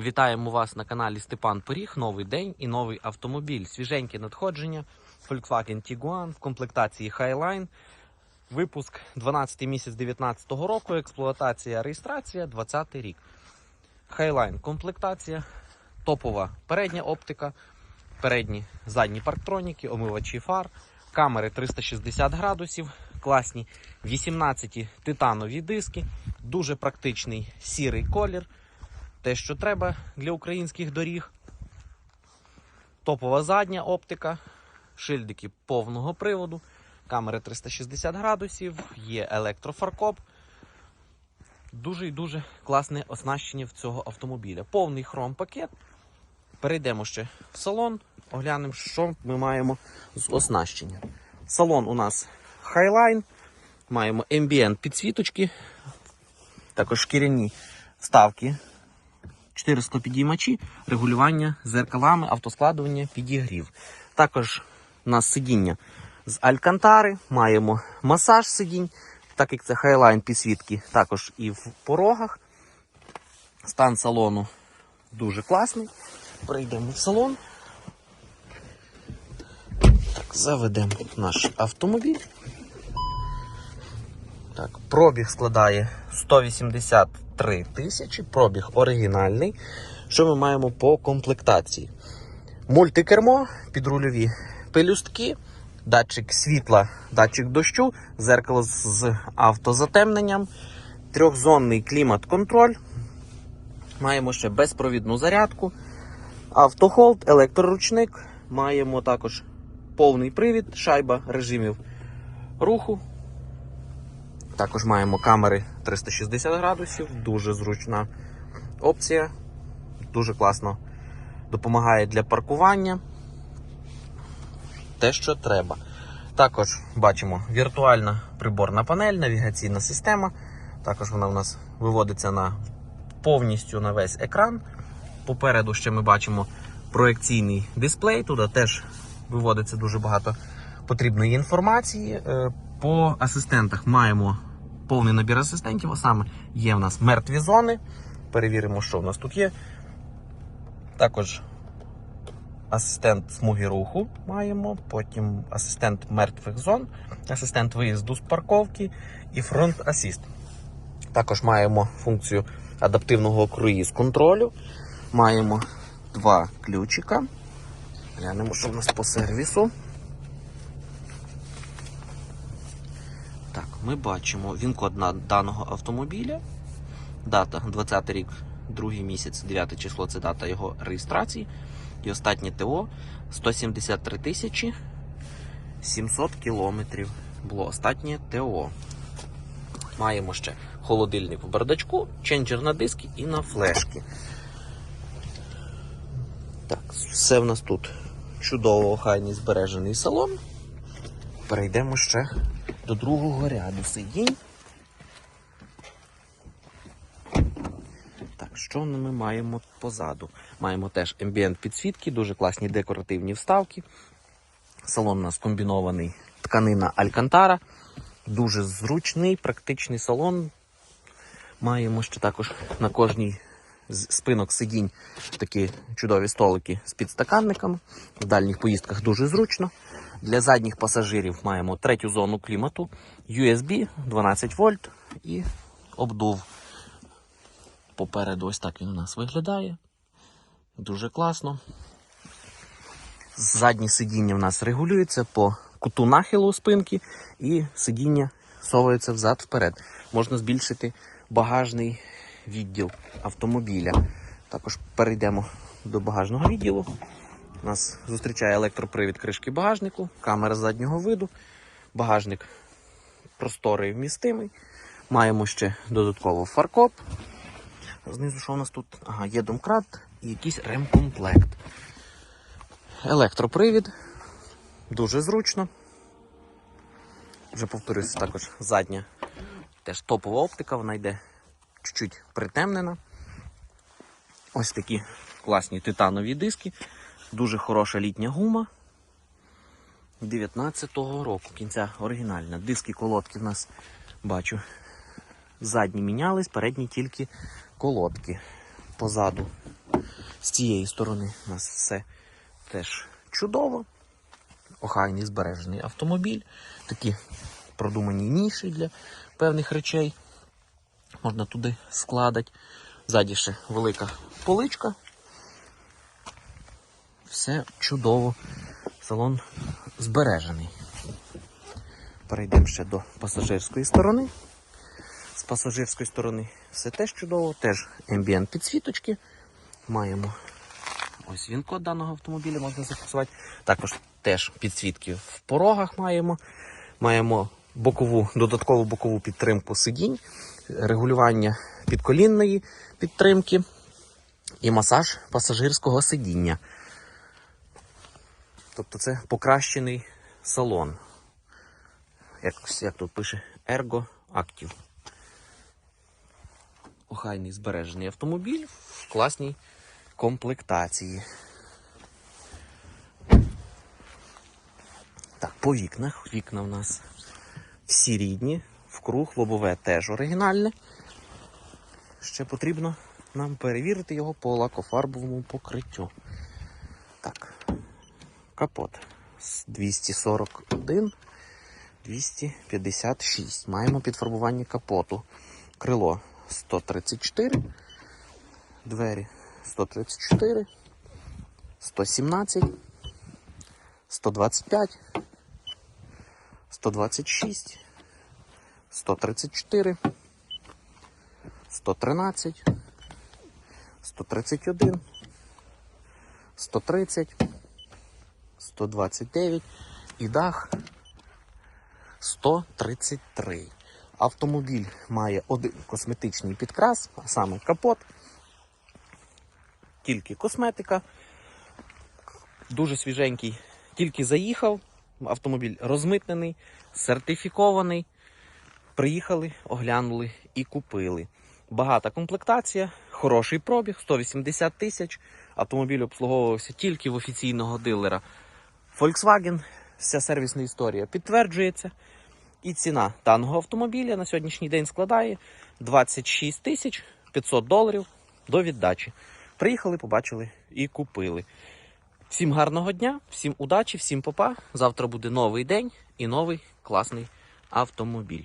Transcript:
Вітаємо вас на каналі Степан Поріг. Новий день і новий автомобіль. Свіженьке надходження. Volkswagen Tiguan в комплектації Highline. Випуск 12 місяць 2019 року. Експлуатація, реєстрація 20 рік. Highline комплектація. Топова передня оптика, передні задні парктроніки, омивачі фар, камери 360 градусів, класні 18 титанові диски, дуже практичний сірий колір те, що треба для українських доріг. Топова задня оптика, шильдики повного приводу, камери 360 градусів, є електрофаркоп. Дуже і дуже класне оснащення в цього автомобіля. Повний хром-пакет. Перейдемо ще в салон, оглянемо, що ми маємо з оснащення. Салон у нас Highline, маємо ambient підсвіточки, також шкіряні вставки 400 підіймачі, регулювання зеркалами, автоскладування, підігрів. Також у нас сидіння з алькантари, маємо масаж сидінь, так як це хайлайн підсвітки, також і в порогах. Стан салону дуже класний. Перейдемо в салон. Так, заведемо наш автомобіль. Так, пробіг складає 183 тисячі, пробіг оригінальний. Що ми маємо по комплектації? Мультикермо, підрульові пелюстки, датчик світла, датчик дощу, зеркало з автозатемненням, трьохзонний клімат-контроль. Маємо ще безпровідну зарядку, автохолд, електроручник. Маємо також повний привід, шайба режимів руху. Також маємо камери 360 градусів, дуже зручна опція. Дуже класно допомагає для паркування. Те, що треба. Також бачимо віртуальна приборна панель, навігаційна система. Також вона у нас виводиться на повністю на весь екран. Попереду ще ми бачимо проекційний дисплей. Туди теж виводиться дуже багато потрібної інформації. Е, По асистентах маємо повний набір асистентів, а саме є в нас мертві зони. Перевіримо, що в нас тут є. Також асистент смуги руху маємо, потім асистент мертвих зон, асистент виїзду з парковки і фронт асіст. Також маємо функцію адаптивного круїз контролю. Маємо два ключика. Глянемо, що в нас по сервісу. Так, ми бачимо він-код даного автомобіля. Дата 20 рік, другий місяць, 9 число це дата його реєстрації. І останнє ТО 173 тисячі 700 кілометрів. Було останнє ТО. Маємо ще холодильник в бардачку, ченджер на диски і на флешки. Так, все в нас тут чудово охайний збережений салон. Перейдемо ще до другого ряду сидінь. Так, що ми маємо позаду? Маємо теж ембієнт підсвітки, дуже класні декоративні вставки. Салон у нас комбінований тканина Алькантара. Дуже зручний, практичний салон. Маємо ще також на кожній з спинок сидінь такі чудові столики з підстаканниками. В дальніх поїздках дуже зручно. Для задніх пасажирів маємо третю зону клімату, USB 12 вольт і обдув. Попереду ось так він у нас виглядає. Дуже класно. Задні сидіння в нас регулюється по куту нахилу спинки, і сидіння совується взад-вперед. Можна збільшити багажний відділ автомобіля. Також перейдемо до багажного відділу. Нас зустрічає електропривід кришки багажнику, камера заднього виду, багажник просторий вмістимий. Маємо ще додатково фаркоп. Знизу що у нас тут? Ага, є домкрат і якийсь ремкомплект. Електропривід. Дуже зручно. Вже повторюся, також задня теж топова оптика, вона йде чуть-чуть притемнена. Ось такі класні титанові диски. Дуже хороша літня гума. 19-го року, кінця оригінальна. Диски колодки в нас бачу. Задні мінялись, передні тільки колодки. Позаду З цієї сторони у нас все теж чудово. Охайний збережений автомобіль. Такі продумані ніші для певних речей. Можна туди складати. Ззаді ще велика поличка. Все чудово. Салон збережений. Перейдемо ще до пасажирської сторони. З пасажирської сторони все теж чудово, теж ембієнт підсвіточки. Маємо ось він код даного автомобіля можна зафіксувати. Також теж підсвітки в порогах маємо. Маємо бокову, додаткову бокову підтримку сидінь, регулювання підколінної підтримки і масаж пасажирського сидіння. Тобто це покращений салон. Як, як тут пише Ergo Active. Охайний збережений автомобіль в класній комплектації. Так, по вікнах. Вікна в нас всі рідні, в круг, лобове теж оригінальне. Ще потрібно нам перевірити його по лакофарбовому покриттю. Так, капот 241, 256. Маємо підфарбування капоту. Крило 134, двері 134, 117, 125, 126, 134, 113, 131, 130, 129 і дах 133. Автомобіль має один косметичний підкрас, а саме капот. Тільки косметика. Дуже свіженький. Тільки заїхав. Автомобіль розмитнений, сертифікований. Приїхали, оглянули і купили. Багата комплектація, хороший пробіг, 180 тисяч. Автомобіль обслуговувався тільки в офіційного дилера Volkswagen. Вся сервісна історія підтверджується. І ціна даного автомобіля на сьогоднішній день складає 26 тисяч 500 доларів до віддачі. Приїхали, побачили і купили. Всім гарного дня, всім удачі, всім попа. Завтра буде новий день і новий класний автомобіль.